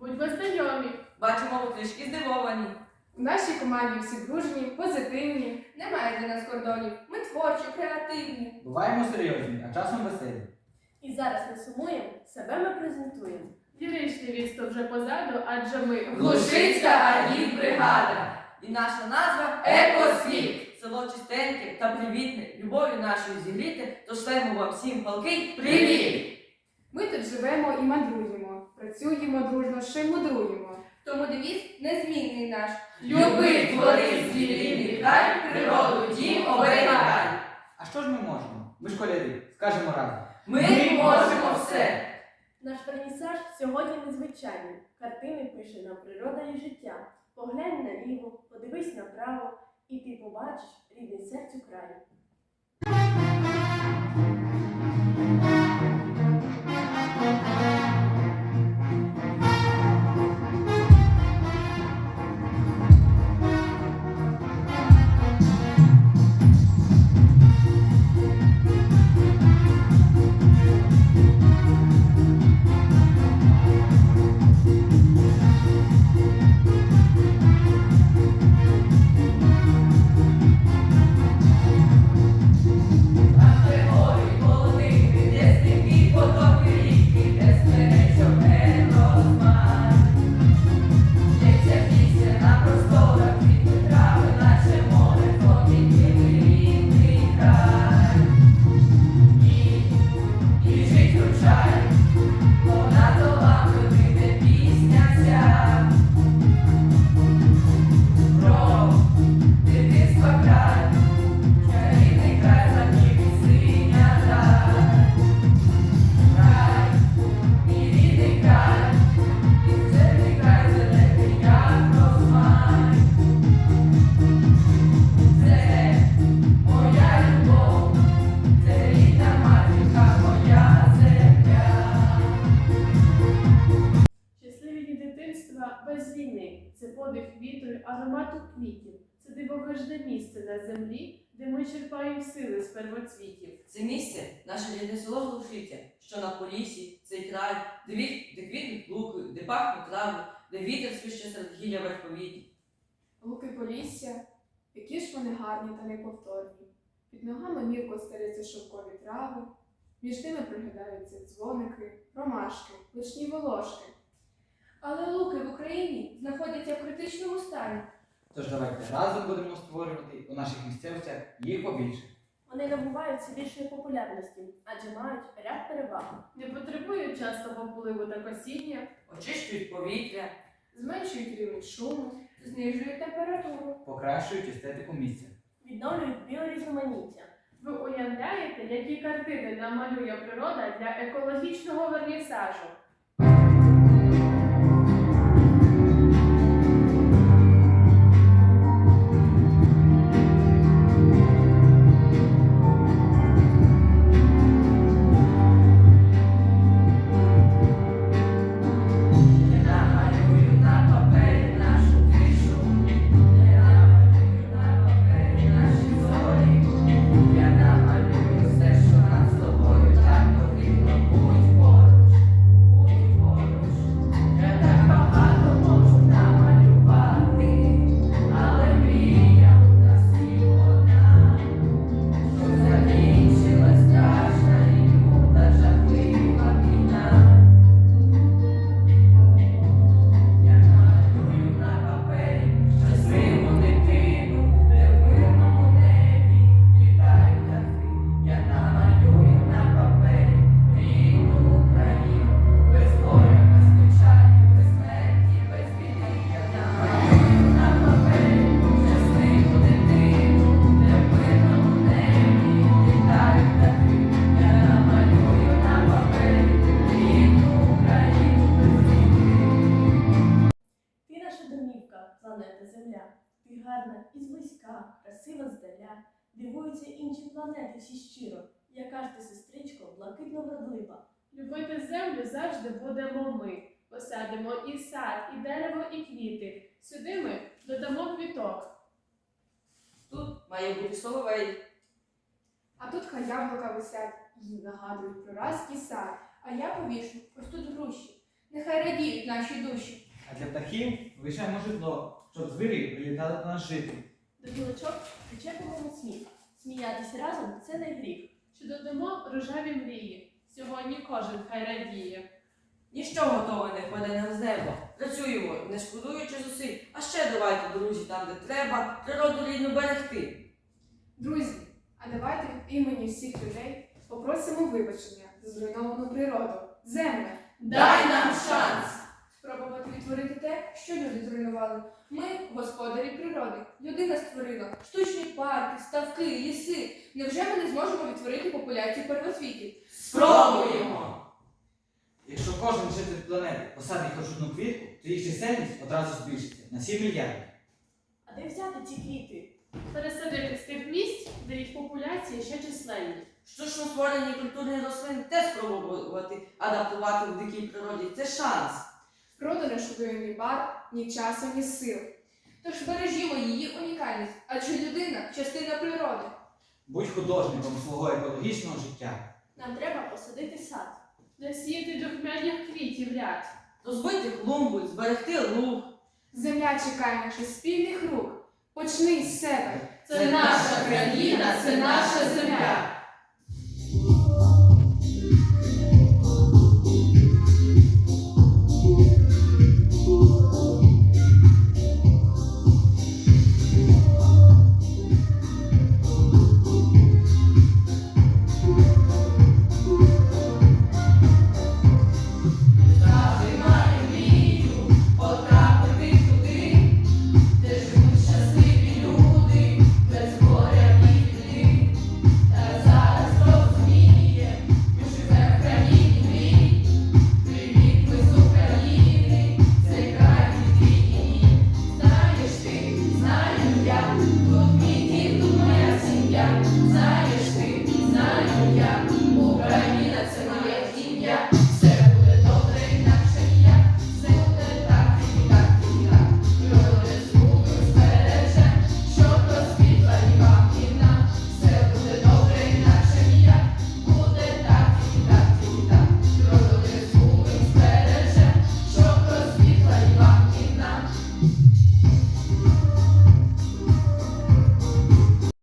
Будьмо знайомі. Бачимо, ви трішки здивовані. У нашій команді всі дружні, позитивні. Немає для нас кордонів. Ми творчі, креативні. Буваємо серйозні, а часом веселі. І зараз не сумуємо, себе ми презентуємо. Ліричне вісто вже позаду, адже ми Глушицька агітбригада. І наша назва Екосвіт. Село чистеньке та привітне, любов'ю нашою зігріти, тож шлемо вам всім палкий привіт! Ми тут живемо і мандруємо, працюємо дружно, ще й мудруємо. Тому девіз незмінний наш. Люби, твори, звірі, край, природу, дім оберігай. А що ж ми можемо? Ми школярі, скажемо разом. Ми можемо все. Наш вернісаж сьогодні незвичайний. Картини пише нам природа і життя. Поглянь наліво, подивись направо, і ти побачиш рідний серцю краю. Подих вітру, аромату квітів. Це дивовижне місце на землі, де ми черпаємо сили з первоцвітів. Це місце наше рідне село Глушиця, що на полісі, цей край, де, від, де квітнуть луки, де пахнуть трави, де вітер свище серед гілля верховіті. Луки Полісся, які ж вони гарні та неповторні. Під ногами мірко стеляться шовкові трави, між ними приглядаються дзвоники, ромашки, личні волошки. Але луки в Україні знаходяться в критичному стані. Тож давайте разом будемо створювати у наших місцевостях їх побільше. Вони набувають все більшої популярності, адже мають ряд переваг. Не потребують частого поливу та косіння, Очищують повітря, Зменшують рівень шуму, Знижує температуру. Покращують естетику місця. Відновлюють біорізноманіття. Ви уявляєте, які картини намалює природа для екологічного вернісажу? Планета Земля. Ти гарна і зблизька, красива здаля. Дивуються інші планети всі щиро. Яка ж ти, сестричко, блакитно вродлива. Любити землю завжди будемо ми. Посадимо і сад, і дерево, і квіти. Сюди ми додамо квіток. Тут має бути соловей. А тут хай яблука висять і нагадують про райський сад. А я повішу ось тут груші. Нехай нехай радіють наші душі. А для птахів лишаємо житло, щоб звірі прилітали до нас жити. До білочок причепимо сміх. Сміятися разом це не гріх. Що додамо рожеві мрії. Сьогодні кожен хай радіє. Ніщо готове не впаде нам з неба. Працюємо, не шкодуючи зусиль. А ще давайте, друзі, там, де треба, природу рідну берегти. Друзі, а давайте від імені всіх людей попросимо вибачення за зруйновану природу, землю. Дай нам те, що люди зруйнували. Ми господарі природи. Людина створила штучні парки, ставки, ліси. Невже ми не зможемо відтворити популяцію первоцвітів? Спробуємо! Якщо кожен житель планети посадить хоч одну квітку, то їх чисельність одразу збільшиться на 7 мільярдів. А де взяти ці квіти? Пересадити з тих місць, де їх популяція ще численні. Штучно створені культурні рослини теж спробувати адаптувати в дикій природі. Це шанс. Природа не шукає ні бар, ні часу, ні сил. Тож бережімо її унікальність, адже людина частина природи. Будь художником свого екологічного життя. Нам треба посадити сад. Насіяти духмяних квітів ряд. Розбити клумбу, зберегти луг. Земля чекає наших спільних рук. Почни з себе. Це наша країна, це наша земля.